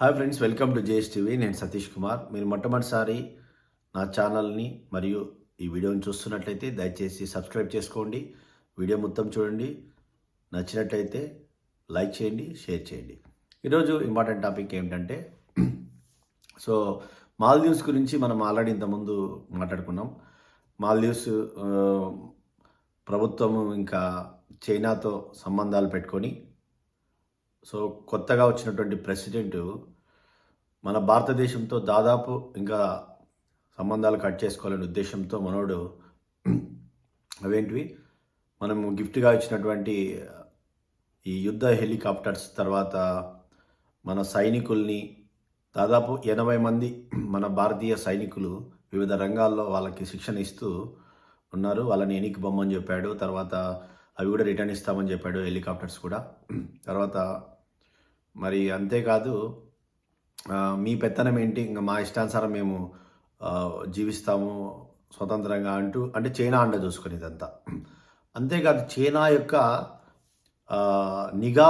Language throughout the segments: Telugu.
Hi friends welcome to JS TV నేను సతీష్ కుమార్. మీరు మొట్టమొదటిసారి నా ఛానల్ని మరియు ఈ వీడియోని చూస్తున్నట్లయితే దయచేసి సబ్స్క్రైబ్ చేసుకోండి. వీడియో మొత్తం చూడండి. నచ్చినట్లయితే లైక్ చేయండి షేర్ చేయండి. ఈరోజు ఇంపార్టెంట్ టాపిక్ ఏమిటంటే సో మాల్దీవ్స్ గురించి మనం ఆల్రెడీ ఇంతకుముందు మాట్లాడుకున్నాం. మాల్దీవ్స్ ప్రభుత్వం ప్రభుత్వము ఇంకా చైనాతో సంబంధాలు పెట్టుకొని సో కొత్తగా వచ్చినటువంటి ప్రెసిడెంట్ మన భారతదేశంతో దాదాపు ఇంకా సంబంధాలు కట్ చేసుకోవాలనే ఉద్దేశంతో మనోడు అవేంటివి? మనం గిఫ్ట్గా ఇచ్చినటువంటి ఈ యుద్ధ హెలికాప్టర్స్ తర్వాత మన సైనికుల్ని దాదాపు ఎనభై మంది మన భారతీయ సైనికులు వివిధ రంగాల్లో వాళ్ళకి శిక్షణ ఇస్తూ ఉన్నారు. వాళ్ళని ఎనికి బొమ్మని చెప్పాడు. తర్వాత అవి కూడా రిటర్న్ ఇస్తామని చెప్పాడు హెలికాప్టర్స్ కూడా. తర్వాత మరి అంతేకాదు మీ పెత్తనం ఏంటి? ఇంకా మా ఇష్టానుసారం మేము జీవిస్తాము స్వతంత్రంగా అంటూ అంటే చైనా అండ చూసుకుని ఇదంతా అంతేకాదు చైనా యొక్క నిఘా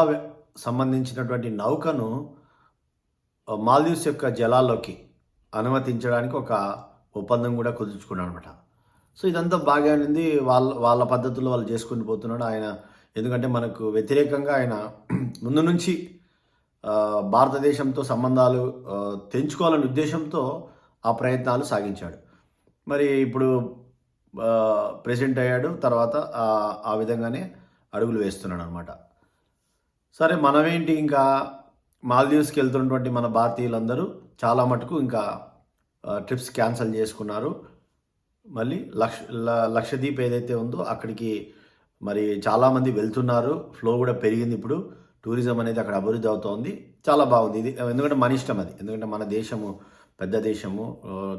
సంబంధించినటువంటి నౌకను మాల్దీవ్స్ యొక్క జలాల్లోకి అనుమతించడానికి ఒక ఒప్పందం కూడా కుదుర్చుకున్నాడు అనమాట సో ఇదంతా బాగా ఉంది వాళ్ళ వాళ్ళ పద్ధతుల్లో వాళ్ళు చేసుకుని పోతున్నాడు. ఆయన ఎందుకంటే మనకు వ్యతిరేకంగా ఆయన ముందు నుంచి భారతదేశంతో సంబంధాలు తెంచుకోవాలనే ఉద్దేశంతో ఆ ప్రయత్నాలు సాగించాడు. మరి ఇప్పుడు ప్రెసిడెంట్ అయ్యాడు తర్వాత ఆ- విధంగానే అడుగులు వేస్తున్నాడు అనమాట సరే మనమేంటి ఇంకా మాల్దీవ్స్కి వెళ్తున్నటువంటి మన భారతీయులందరూ చాలా మటుకు ఇంకా ట్రిప్స్ క్యాన్సిల్ చేసుకున్నారు. మళ్ళీ లక్ష ల- లక్షద్వీప్ ఏదైతే ఉందో అక్కడికి మరి చాలామంది వెళ్తున్నారు. ఫ్లో కూడా పెరిగింది ఇప్పుడు. టూరిజం అనేది అక్కడ అభివృద్ధి అవుతోంది. చాలా బాగుంది. ఇది ఎందుకంటే మన ఇష్టం అది. ఎందుకంటే మన దేశము పెద్ద దేశము.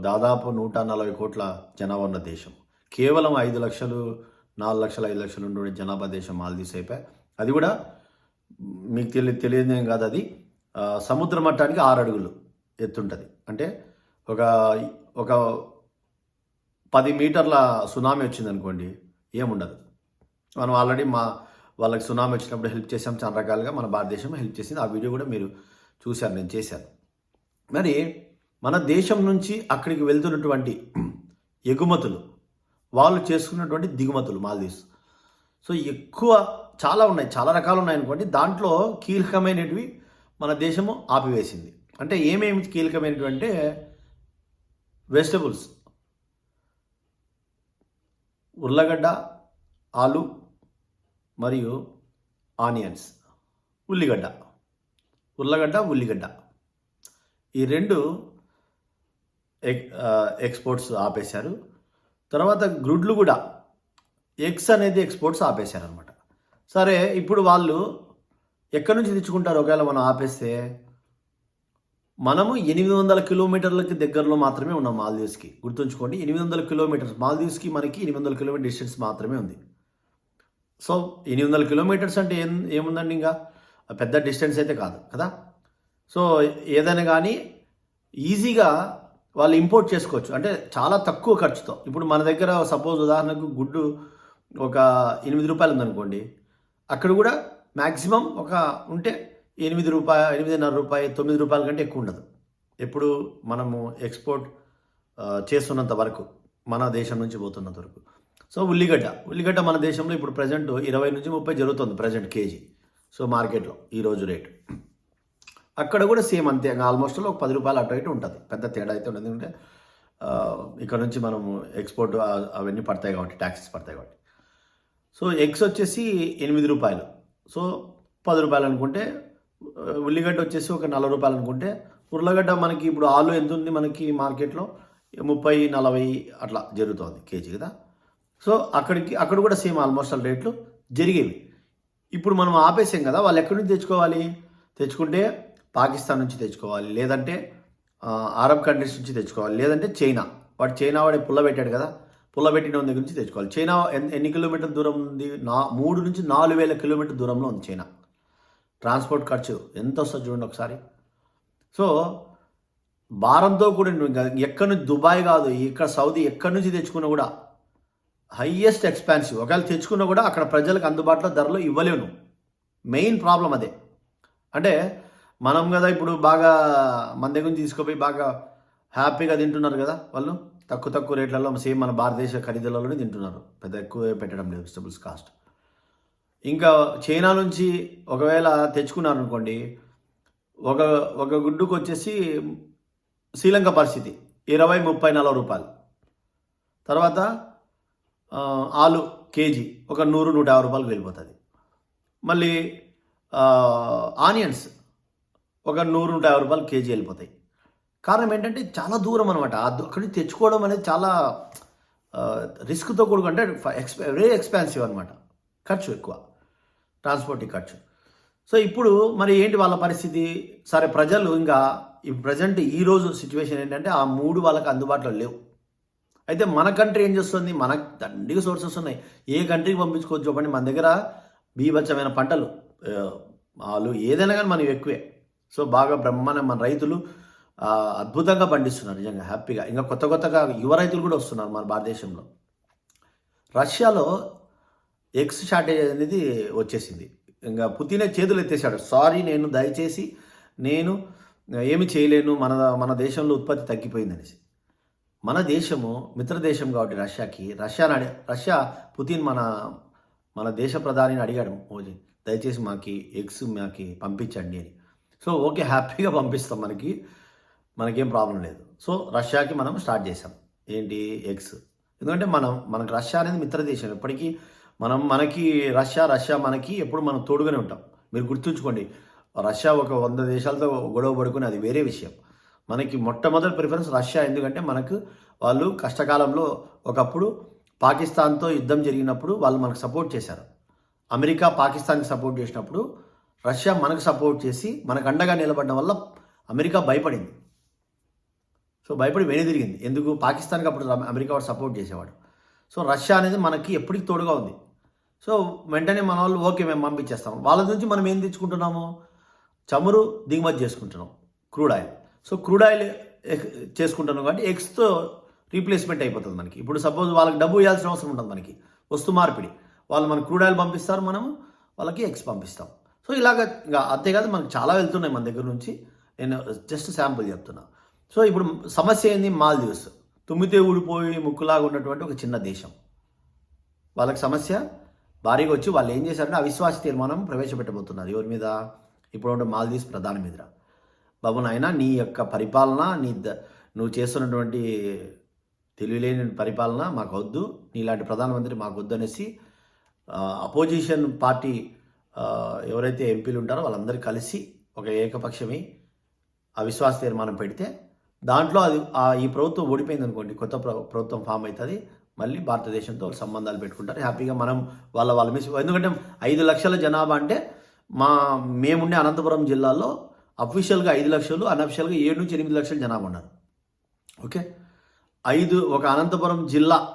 దాదాపు నూట నలభై కోట్ల జనాభా ఉన్న దేశం కేవలం ఐదు లక్షలు నాలుగు లక్షలు ఐదు లక్షలు ఉండే జనాభా దేశం మాల్దీవ్స్ అయిపోయి అది కూడా మీకు తెలియ తెలియదేం కాదు అది. సముద్ర మట్టానికి ఆరు అడుగులు ఎత్తుంటుంది. అంటే ఒక ఒక పది మీటర్ల సునామీ వచ్చింది అనుకోండి ఏముండదు. మనం ఆల్రెడీ మా వాళ్ళకి సునామీ వచ్చినప్పుడు హెల్ప్ చేసాం చాలా రకాలుగా మన భారతదేశం హెల్ప్ చేసింది. ఆ వీడియో కూడా మీరు చూశారు. నేను చేశాను. మరి మన దేశం నుంచి అక్కడికి వెళ్తున్నటువంటి ఎగుమతులు వాళ్ళు చేసుకున్నటువంటి దిగుమతులు మాల్దీవ్స్. సో ఎక్కువ చాలా ఉన్నాయి. చాలా రకాలు ఉన్నాయి అనుకోండి. దాంట్లో కీలకమైనటివి మన దేశము ఆపివేసింది. అంటే ఏమేమి కీలకమైనటువంటి అంటే వెజిటబుల్స్. ఉర్లగడ్డ ఆలు మరియు ఆనియన్స్. ఉల్లిగడ్డ. ఉర్లగడ్డ ఉల్లిగడ్డ. ఈ రెండు ఎక్స్పోర్ట్స్ ఆపేశారు. తర్వాత గ్రుడ్లు కూడా. ఎగ్స్ అనేది ఎక్స్పోర్ట్స్ ఆపేశారు అనమాట సరే ఇప్పుడు వాళ్ళు ఎక్కడి నుంచి తెచ్చుకుంటారు? ఒకవేళ మనం ఆపేస్తే మనము ఎనిమిది వందల కిలోమీటర్లకి దగ్గరలో మాత్రమే ఉన్నాం మాల్దీవ్స్కి. గుర్తుంచుకోండి ఎనిమిది వందల కిలోమీటర్స్. మాల్దీవ్స్కి మనకి ఎనిమిది వందల కిలోమీటర్ డిస్టెన్స్ మాత్రమే ఉంది. సో ఎనిమిది వందల కిలోమీటర్స్ అంటే ఏం ఏముందండి ఇంకా? పెద్ద డిస్టెన్స్ అయితే కాదు కదా? సో ఏదైనా కానీ ఈజీగా వాళ్ళు ఇంపోర్ట్ చేసుకోవచ్చు. అంటే చాలా తక్కువ ఖర్చుతో. ఇప్పుడు మన దగ్గర సపోజ్ ఉదాహరణకు గుడ్డు ఒక ఎనిమిది రూపాయలు ఉందనుకోండి. అక్కడ కూడా మ్యాక్సిమం ఒక ఉంటే ఎనిమిది రూపాయ ఎనిమిదిన్నర రూపాయి తొమ్మిది రూపాయల కంటే ఎక్కువ ఉండదు. ఎప్పుడు మనము ఎక్స్పోర్ట్ చేస్తున్నంత వరకు మన దేశం నుంచి పోతున్నంత వరకు. సో ఉల్లిగడ్డ ఉల్లిగడ్డ మన దేశంలో ఇప్పుడు ప్రజెంట్ ఇరవై నుంచి ముప్పై జరుగుతుంది ప్రజెంట్ కేజీ. సో మార్కెట్లో ఈరోజు రేటు. అక్కడ కూడా సేమ్ అంతే ఆల్మోస్ట్ ఒక పది రూపాయలు అటు ఇటు ఉంటుంది. పెద్ద తేడా అయితే ఉండదు. ఎందుకంటే ఇక్కడ నుంచి మనము ఎక్స్పోర్ట్ అవన్నీ పడతాయి కాబట్టి ట్యాక్సెస్ పడతాయి కాబట్టి. సో ఎగ్స్ వచ్చేసి ఎనిమిది రూపాయలు. సో పది రూపాయలు అనుకుంటే ఉల్లిగడ్డ వచ్చేసి ఒక నలభై రూపాయలు అనుకుంటే ఉర్లగడ్డ మనకి ఇప్పుడు ఆలు ఎంత ఉంది మనకి మార్కెట్లో ముప్పై నలభై అట్లా జరుగుతుంది కేజీ కదా? సో అక్కడికి అక్కడ కూడా సేమ్ ఆల్మోస్ట్ ఆల్ రేట్లు జరిగేవి. ఇప్పుడు మనం ఆపేసాం కదా వాళ్ళు ఎక్కడి నుంచి తెచ్చుకోవాలి? తెచ్చుకుంటే పాకిస్తాన్ నుంచి తెచ్చుకోవాలి లేదంటే అరబ్ కంట్రీస్ నుంచి తెచ్చుకోవాలి లేదంటే చైనా. వాడు చైనా వాడే పుల్ల పెట్టాడు కదా పుల్ల పెట్టిన దగ్గర నుంచి తెచ్చుకోవాలి. చైనా ఎన్ని కిలోమీటర్ దూరం ఉంది? నా మూడు నుంచి నాలుగు వేల కిలోమీటర్ దూరంలో ఉంది చైనా. ట్రాన్స్పోర్ట్ ఖర్చు ఎంత వస్తుంది చూడండి ఒకసారి. సో భారంతో కూడా ఎక్కడి నుంచి దుబాయ్ కాదు ఇక్కడ సౌదీ ఎక్కడి నుంచి తెచ్చుకున్నా కూడా హయ్యెస్ట్ ఎక్స్పాన్సివ్. ఒకవేళ తెచ్చుకున్నా కూడా అక్కడ ప్రజలకు అందుబాటులో ధరలు ఇవ్వలేను మెయిన్ ప్రాబ్లం అదే. అంటే మనం కదా ఇప్పుడు బాగా మన దగ్గర నుంచి తీసుకుపోయి బాగా హ్యాపీగా తింటున్నారు కదా వాళ్ళు. తక్కువ తక్కువ రేట్లలో సేమ్ మన భారతదేశ ఖరీదులలోనే తింటున్నారు. పెద్ద ఎక్కువ పెట్టడం లేదు వెజిటబుల్స్ కాస్ట్ ఇంకా చైనా నుంచి ఒకవేళ తెచ్చుకున్నారు అనుకోండి ఒక ఒక గుడ్డుకు వచ్చేసి శ్రీలంక పరిస్థితి. ఇరవై ముప్పై నలభై రూపాయలు. తర్వాత ఆలు కేజీ ఒక నూరు నూట యాభై రూపాయలకు వెళ్ళిపోతుంది. మళ్ళీ ఆనియన్స్ ఒక నూరు నూట యాభై రూపాయలు కేజీ వెళ్ళిపోతాయి. కారణం ఏంటంటే చాలా దూరం అనమాట అక్కడి నుంచి తెచ్చుకోవడం అనేది చాలా రిస్క్తో కూడుకుంటే ఎక్స్పె వెరీ ఎక్స్పెన్సివ్ అనమాట ఖర్చు ఎక్కువ. ట్రాన్స్పోర్టింగ్ ఖర్చు. సో ఇప్పుడు మరి ఏంటి వాళ్ళ పరిస్థితి? సరే ప్రజలు ఇంకా ఈ ప్రజెంట్ ఈ రోజు సిచ్యువేషన్ ఏంటంటే ఆ మూడు వాళ్ళకి అందుబాటులో లేవు. అయితే మన కంట్రీ ఏం చేస్తుంది? మనకు దండిగా సోర్సెస్ ఉన్నాయి. ఏ కంట్రీకి పంపించుకోవచ్చు చెప్పండి. మన దగ్గర బీభత్సమైన పంటలు వాళ్ళు ఏదైనా కానీ మనకి ఎక్కువే. సో బాగా బ్రహ్మాండ మన రైతులు అద్భుతంగా పండిస్తున్నారు నిజంగా హ్యాపీగా. ఇంకా కొత్త కొత్తగా యువ రైతులు కూడా వస్తున్నారు మన భారతదేశంలో. రష్యాలో ఎగ్స్ షార్టేజ్ అనేది వచ్చేసింది. ఇంకా పుతినే చేతులు ఎత్తేసాడు సారీ నేను దయచేసి నేను ఏమి చేయలేను. మన మన దేశంలో ఉత్పత్తి తగ్గిపోయిందనేసి. మన దేశము మిత్ర దేశం కాబట్టి రష్యాకి రష్యా అడి రష్యా పుతిన్ మన మన దేశ ప్రధానిని అడిగాడు మోదీ దయచేసి మాకి ఎగ్స్ మాకి పంపించండి అని. సో ఓకే హ్యాపీగా పంపిస్తాం మనకి మనకేం ప్రాబ్లం లేదు. సో రష్యాకి మనం స్టార్ట్ చేసాం ఏంటి? ఎగ్స్. ఎందుకంటే మనం మనకు రష్యా అనేది మిత్ర దేశం ఎప్పటికీ మనం మనకి రష్యా రష్యా మనకి ఎప్పుడు మనం తోడుగానే ఉంటాం. మీరు గుర్తుంచుకోండి రష్యా ఒక వంద దేశాలతో గొడవ పడుకుని అది వేరే విషయం. మనకి మొట్టమొదటి ప్రిఫరెన్స్ రష్యా. ఎందుకంటే మనకు వాళ్ళు కష్టకాలంలో ఒకప్పుడు పాకిస్తాన్తో యుద్ధం జరిగినప్పుడు వాళ్ళు మనకు సపోర్ట్ చేశారు. అమెరికా పాకిస్తాన్కి సపోర్ట్ చేసినప్పుడు రష్యా మనకు సపోర్ట్ చేసి మనకు అండగా నిలబడడం వల్ల అమెరికా భయపడింది. సో భయపడి వెనుదిరిగింది ఎందుకు? పాకిస్తాన్కి అప్పుడు అమెరికా వాడు సపోర్ట్ చేసేవాడు. సో రష్యా అనేది మనకి ఎప్పటికి తోడుగా ఉంది. సో వెంటనే మన వాళ్ళు ఓకే మేము పంపించేస్తాం. వాళ్ళ నుంచి మనం ఏం తెచ్చుకుంటున్నాము? చమురు దిగుమతి చేసుకుంటున్నాం. Crude oil. So crude oil ఎక్- చేసుకుంటున్నాం కాబట్టి ఎగ్స్తో రీప్లేస్మెంట్ అయిపోతుంది మనకి. ఇప్పుడు సపోజ్ వాళ్ళకి డబ్బు ఇవ్వాల్సిన అవసరం ఉంటుంది మనకి. వస్తు మార్పిడి. వాళ్ళు మనకు క్రూడ్ ఆయిల్ పంపిస్తారు మనము వాళ్ళకి ఎగ్స్ పంపిస్తాం. సో ఇలాగ ఇంకా అంతేకాదు మనకు చాలా వెళ్తున్నాయి మన దగ్గర నుంచి. నేను జస్ట్ శాంపుల్ చెప్తున్నా. సో ఇప్పుడు సమస్య ఏంది? మాల్దీవ్స్. తుమ్మితే ఊడిపోయి ముక్కులాగా ఉన్నటువంటి ఒక చిన్న దేశం. వాళ్ళకి సమస్య? భారీగా వచ్చి వాళ్ళు ఏం చేశారంటే అవిశ్వాస తీర్మానం ప్రవేశపెట్టబోతున్నారు. ఎవరి మీద? ఇప్పుడు మాల్దీవ్స్ ప్రధాని మీద. బాబు నాయన నీ యొక్క పరిపాలన నీ ద- నువ్వు చేస్తున్నటువంటి తెలివిలేని పరిపాలన మాకు వద్దు నీలాంటి ప్రధానమంత్రి మాకు వద్దు అనేసి అపోజిషన్ పార్టీ ఎవరైతే ఎంపీలు ఉంటారో వాళ్ళందరూ కలిసి ఒక ఏకపక్షమై అవిశ్వాస తీర్మానం పెడితే దాంట్లో అది ఆ ఈ ప్రభుత్వం ఓడిపోయింది అనుకోండి కొత్త ప్రభుత్వం ఫామ్ అవుతుంది మళ్ళీ భారతదేశంతో సంబంధాలు పెట్టుకుంటారు. హ్యాపీగా మనం వాళ్ళ వాళ్ళ మిస్ ఎందుకంటే ఐదు లక్షల జనాభా అంటే మా మేముండే అనంతపురం జిల్లాలో అఫీషియల్గా ఐదు లక్షలు అన్అఫీషియల్గా ఏడు నుంచి ఎనిమిది లక్షలు జనాభా ఉన్నారు. ఓకే ఐదు ఒక అనంతపురం జిల్లా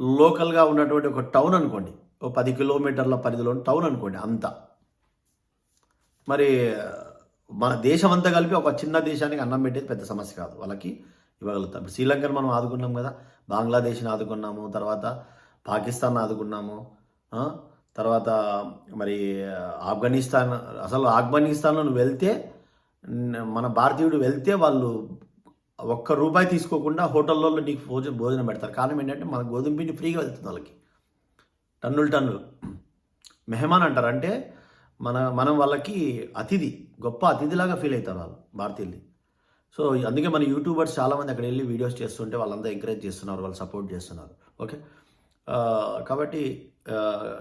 లోకల్గా ఉన్నటువంటి ఒక టౌన్ అనుకోండి. ఒక పది కిలోమీటర్ల పరిధిలో టౌన్ అనుకోండి అంతా. మరి మన దేశం అంతా కలిపి ఒక చిన్న దేశానికి అన్నం పెట్టేది పెద్ద సమస్య కాదు. వాళ్ళకి ఇవ్వగలుగుతాం ఇప్పుడు శ్రీలంకను మనం ఆదుకున్నాం కదా. బంగ్లాదేశ్ని ఆదుకున్నాము తర్వాత పాకిస్తాన్ ఆదుకున్నాము తర్వాత మరి ఆఫ్ఘనిస్తాన్ అసలు ఆఫ్ఘనిస్తాన్లో నువ్వు వెళ్తే మన భారతీయుడు వెళ్తే వాళ్ళు ఒక్క రూపాయి తీసుకోకుండా హోటల్లో నీకు భోజనం భోజనం పెడతారు. కారణం ఏంటంటే మన గోధుమ పిండి ఫ్రీగా వెళ్తుంది వాళ్ళకి. టన్నులు టన్నులు. మెహమాన్ అంటారు. అంటే మన మనం వాళ్ళకి అతిథి గొప్ప అతిథిలాగా ఫీల్ అవుతారు వాళ్ళు భారతీయుల్ని. సో అందుకే మన యూట్యూబర్స్ చాలామంది అక్కడ వెళ్ళి వీడియోస్ చేస్తుంటే వాళ్ళంతా ఎంకరేజ్ చేస్తున్నారు వాళ్ళు సపోర్ట్ చేస్తున్నారు. ఓకే? కాబట్టి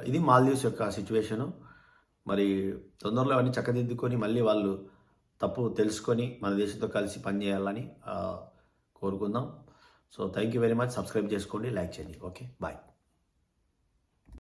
ఇది మాల్దీవ్స్ యొక్క సిచ్యువేషను. మరి తొందరలో అవన్నీ చక్కదిద్దుకొని మళ్ళీ వాళ్ళు తప్పు తెలుసుకొని మన దేశంతో కలిసి పనిచేయాలని కోరుకుందాం. So thank you very much subscribe చేసుకోండి లైక్ చేయండి. Okay bye